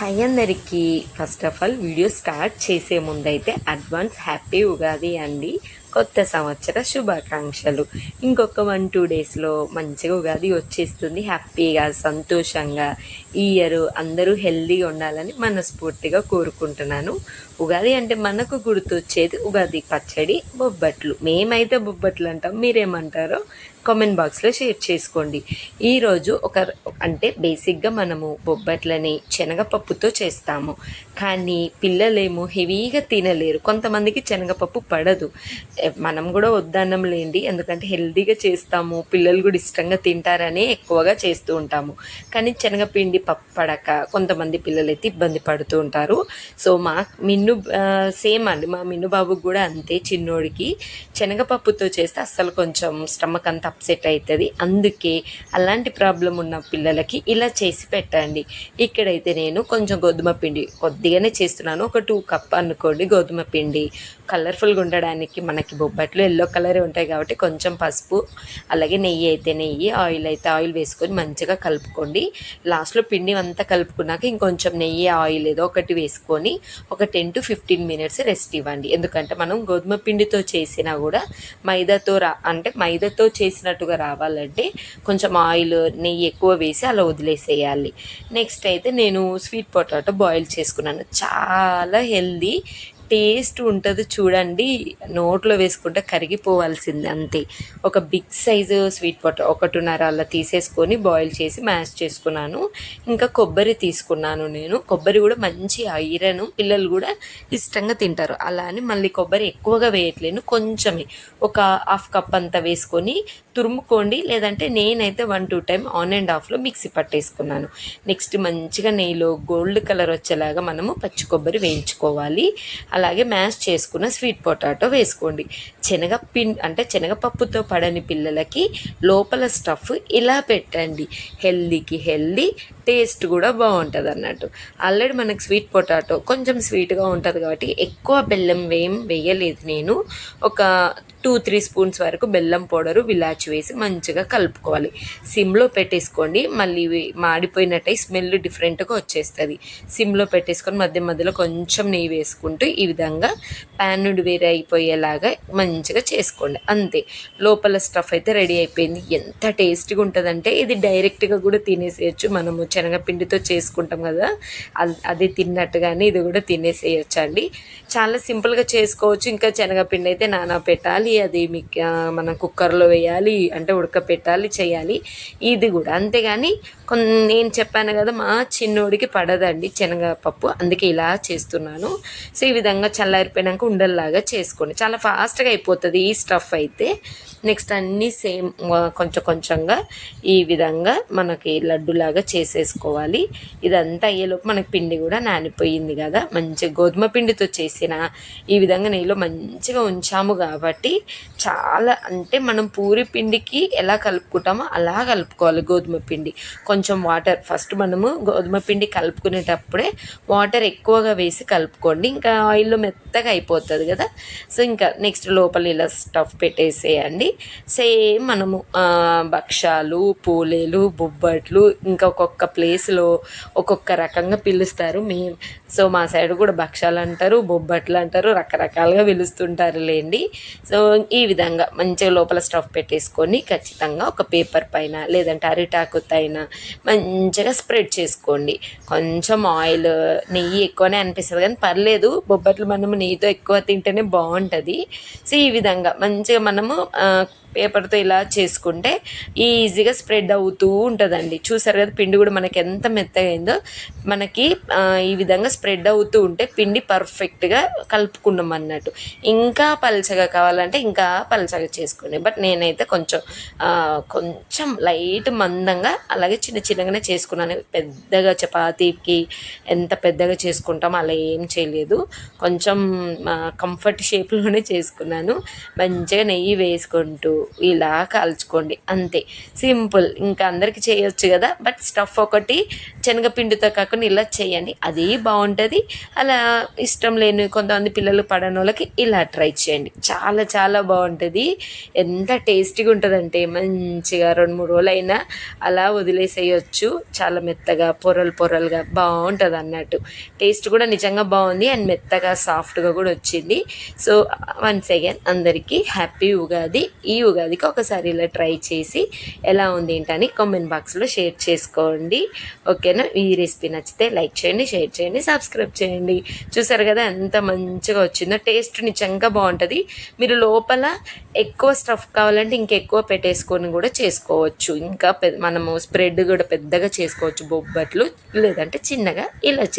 Hi అందరికీ first of all video start చేసే ముందైతే అడ్వాన్స్ హ్యాపీ ఉగాది అండి. కొత్త సంవత్సర శుభాకాంక్షలు. ఇంకొక వన్ టూ డేస్లో మంచిగా ఉగాది వచ్చేస్తుంది. హ్యాపీగా సంతోషంగా ఈ ఇయర్ అందరూ హెల్దీగా ఉండాలని మనస్ఫూర్తిగా కోరుకుంటున్నాను. ఉగాది అంటే మనకు గుర్తొచ్చేది ఉగాది పచ్చడి బొబ్బట్లు. మేమైతే బొబ్బట్లు అంటాం మీరేమంటారో కామెంట్ బాక్స్లో షేర్ చేసుకోండి. ఈరోజు ఒక అంటే బేసిక్గా మనము బొబ్బట్లని శనగపప్పుతో చేస్తాము. కానీ పిల్లలేమో హెవీగా తినలేరు. కొంతమందికి శనగపప్పు పడదు. మనం కూడా వద్దన్నం లేండి. ఎందుకంటే హెల్తీగా చేస్తాము పిల్లలు కూడా ఇష్టంగా తింటారని ఎక్కువగా చేస్తూ ఉంటాము. కానీ శనగపిండి పప్పడక పడక కొంతమంది పిల్లలు అయితే ఇబ్బంది పడుతూ ఉంటారు. సో మా మిన్ను సేమ్ అండి. మా మిన్ను బాబుకి కూడా అంతే చిన్నోడికి. శనగపప్పుతో చేస్తే అస్సలు కొంచెం స్టమక్ అంతా అప్సెట్ అవుతుంది అందుకే అలాంటి ప్రాబ్లం ఉన్న పిల్లలకి ఇలా చేసి పెట్టండి. ఇక్కడైతే నేను కొంచెం గోధుమ పిండి కొద్దిగానే చేస్తున్నాను. ఒక టూ కప్ అనుకోండి గోధుమ పిండి. కలర్ఫుల్గా ఉండడానికి మనకి బొబ్బట్లు ఎల్లో కలరే ఉంటాయి కాబట్టి కొంచెం పసుపు అలాగే నెయ్యి అయితే నెయ్యి ఆయిల్ అయితే ఆయిల్ వేసుకొని మంచిగా కలుపుకోండి. లాస్ట్లో పిండి అంతా కలుపుకున్నాక ఇంకొంచెం నెయ్యి ఆయిల్ ఏదో ఒకటి వేసుకొని ఒక ten to fifteen minutes rest ఇవ్వండి. ఎందుకంటే మనం గోధుమ పిండితో చేసినా కూడా మైదాతో రా అంటే మైదాతో చేసినట్టుగా రావాలంటే కొంచెం ఆయిల్ నెయ్యి ఎక్కువ వేసి అలా వదిలేసేయాలి. నెక్స్ట్ అయితే నేను స్వీట్ పొటాటో బాయిల్ చేసుకున్నాను. చాలా హెల్దీ టేస్ట్ ఉంటుంది చూడండి. నోట్లో వేసుకుంటే కరిగిపోవాల్సింది అంతే. ఒక బిగ్ సైజు స్వీట్ పొటాటో ఒకటిన్నర అలా తీసేసుకొని బాయిల్ చేసి మ్యాష్ చేసుకున్నాను. ఇంకా కొబ్బరి తీసుకున్నాను నేను. కొబ్బరి కూడా మంచి ఐరన్ పిల్లలు కూడా ఇష్టంగా తింటారు. అలా అని మళ్ళీ కొబ్బరి ఎక్కువగా వేయట్లేను. కొంచెమే. ఒక హాఫ్ కప్ అంతా వేసుకొని తురుముకోండి లేదంటే నేనైతే one two time on and ఆఫ్లో మిక్సీ పట్టేసుకున్నాను. నెక్స్ట్ మంచిగా నెయ్యిలో గోల్డ్ కలర్ వచ్చేలాగా మనము పచ్చి కొబ్బరి వేయించుకోవాలి. అలాగే మ్యాష్ చేసుకున్న స్వీట్ పొటాటో వేసుకోండి. శనగ పిన్ అంటే శనగపప్పుతో పడని పిల్లలకి లోపల స్టఫ్ ఇలా పెట్టండి. హెల్దీకి హెల్దీ టేస్ట్ కూడా బాగుంటుంది అన్నట్టు ఆల్రెడీ మనకు స్వీట్ పొటాటో కొంచెం స్వీట్గా ఉంటుంది కాబట్టి ఎక్కువ బెల్లం వేయం వేయలేదు నేను. ఒక టూ త్రీ స్పూన్స్ వరకు బెల్లం పౌడరు విలాచి వేసి మంచిగా కలుపుకోవాలి. సిమ్లో పెట్టేసుకోండి మళ్ళీ మాడిపోయినట్టయి స్మెల్ డిఫరెంట్గా వచ్చేస్తుంది. సిమ్లో పెట్టేసుకొని మధ్య మధ్యలో కొంచెం నెయ్యి వేసుకుంటూ ఈ విధంగా ప్యాన్ నుండి వేరే అయిపోయేలాగా మంచిగా చేసుకోండి. అంతే లోపల స్టఫ్ అయితే రెడీ అయిపోయింది. ఎంత టేస్టీగా ఉంటుందంటే ఇది డైరెక్ట్గా కూడా తినేసేయచ్చు. మనము శనగపిండితో చేసుకుంటాం కదా అది తిన్నట్టుగానే ఇది కూడా తినేసేయచ్చు అండి చాలా సింపుల్గా చేసుకోవచ్చు. ఇంకా శనగపిండి అయితే నానా పెట్టాలి. అది మీకు మనం కుక్కర్లో వేయాలి అంటే ఉడకపెట్టాలి చేయాలి ఇది కూడా. అంతేగాని కొన్ని నేను చెప్పాను కదా మా చిన్నోడికి పడదండి శనగపప్పు అందుకే ఇలా చేస్తున్నాను. సో ఈ విధంగా చల్లారిపోయినాక ఉండల్లాగా చేసుకోండి. చాలా ఫాస్ట్గా అయిపోతుంది ఈ స్టఫ్ అయితే. నెక్స్ట్ అన్నీ సేమ్ కొంచెం కొంచెంగా ఈ విధంగా మనకి లడ్డులాగా చేసేసుకోవాలి. ఇదంతా అయ్యేలోపు మనకి పిండి కూడా నానిపోయింది కదా. మంచిగా గోధుమ పిండితో చేసిన ఈ విధంగా నెయ్యిలో మంచిగా ఉంచాము కాబట్టి చాలా అంటే మనం పూరి పిండికి ఎలా కలుపుకుంటామో అలా కలుపుకోవాలి గోధుమ పిండి. కొంచెం వాటర్ ఫస్ట్ మనము గోధుమ పిండి కలుపుకునేటప్పుడే వాటర్ ఎక్కువగా వేసి కలుపుకోండి. ఇంకా ఆయిల్లో మెత్తగా అయిపోతుంది కదా. సో ఇంకా నెక్స్ట్ లోపల ఇలా స్టఫ్ పెట్టేసేయండి. సేమ్ మనము భక్షాలు పూలేలు బొబ్బట్లు ఇంకా ఒక్కొక్క ప్లేస్లో ఒక్కొక్క రకంగా పిలుస్తారు. మేము సో మా సైడ్ కూడా భక్షాలు అంటారు బొబ్బట్లు అంటారు రకరకాలుగా పిలుస్తుంటారు లేండి సో ఈ విధంగా మంచిగా లోపల స్టఫ్ పెట్టేసుకొని ఖచ్చితంగా ఒక పేపర్ పైన లేదంటే అరిటాకు పైన మంచిగా స్ప్రెడ్ చేసుకోండి. కొంచెం ఆయిల్ నెయ్యి ఎక్కువనే అనిపిస్తుంది కానీ పర్లేదు బొబ్బట్లు మనము నెయ్యితో ఎక్కువ తింటేనే బాగుంటుంది. సో ఈ విధంగా మంచిగా మనము పేపర్తో ఇలా చేసుకుంటే ఈజీగా స్ప్రెడ్ అవుతూ ఉంటుందండి. చూసారు కదా పిండి కూడా మనకి ఎంత మెత్తగైందో మనకి ఈ విధంగా స్ప్రెడ్ అవుతూ ఉంటే పిండి పర్ఫెక్ట్గా కలుపుకున్నాం అన్నట్టు. ఇంకా పలచగా కావాలంటే ఇంకా పలచగా చేసుకోండి. బట్ నేనైతే కొంచెం కొంచెం లైట్ మందంగా అలాగే చిన్న చిన్నగానే చేసుకున్నాను. పెద్దగా చపాతీకి ఎంత పెద్దగా చేసుకుంటామో అలా ఏం చేయలేదు. కొంచెం కంఫర్ట్ షేప్లోనే చేసుకున్నాను. మంచిగా నెయ్యి వేసుకుంటూ ఇలా కాల్చుకోండి అంతే. సింపుల్ ఇంకా అందరికీ చేయొచ్చు కదా. బట్ స్టఫ్ ఒకటి శనగపిండితో కాకుండా ఇలా చేయండి. అది బాగుంటుంది. అలా ఇష్టం లేని కొంతమంది పిల్లలు పడని వాళ్ళకి ఇలా ట్రై చేయండి. చాలా చాలా బాగుంటుంది. ఎంత టేస్టీగా ఉంటుందంటే మంచిగా రెండు మూడు రోజులు అయినా అలా వదిలేసేయచ్చు. చాలా మెత్తగా పొరలు పొరలుగా బాగుంటుంది అన్నట్టు. టేస్ట్ కూడా నిజంగా బాగుంది అండ్ మెత్తగా సాఫ్ట్గా కూడా వచ్చింది. సో వన్స్ అగైన్ అందరికీ హ్యాపీ ఉగాది. ఈ ఉగాదికి ఒకసారి ఇలా ట్రై చేసి ఎలా ఉంది ఏంటని కామెంట్ బాక్స్లో షేర్ చేసుకోండి. ఓకేనా ఈ రెసిపీ నచ్చితే లైక్ చేయండి షేర్ చేయండి సబ్స్క్రైబ్ చేయండి. చూసారు కదా ఎంత మంచిగా వచ్చిందో టేస్ట్ నిజంగా బాగుంటుంది. మీరు లోపల ఎక్కువ స్టఫ్ కావాలంటే ఇంకెక్కువ పెట్టేసుకొని కూడా చేసుకోవచ్చు. ఇంకా పె మనము స్ప్రెడ్ కూడా పెద్దగా చేసుకోవచ్చు బొబ్బట్లు లేదంటే చిన్నగా ఇలా చేసుకోవచ్చు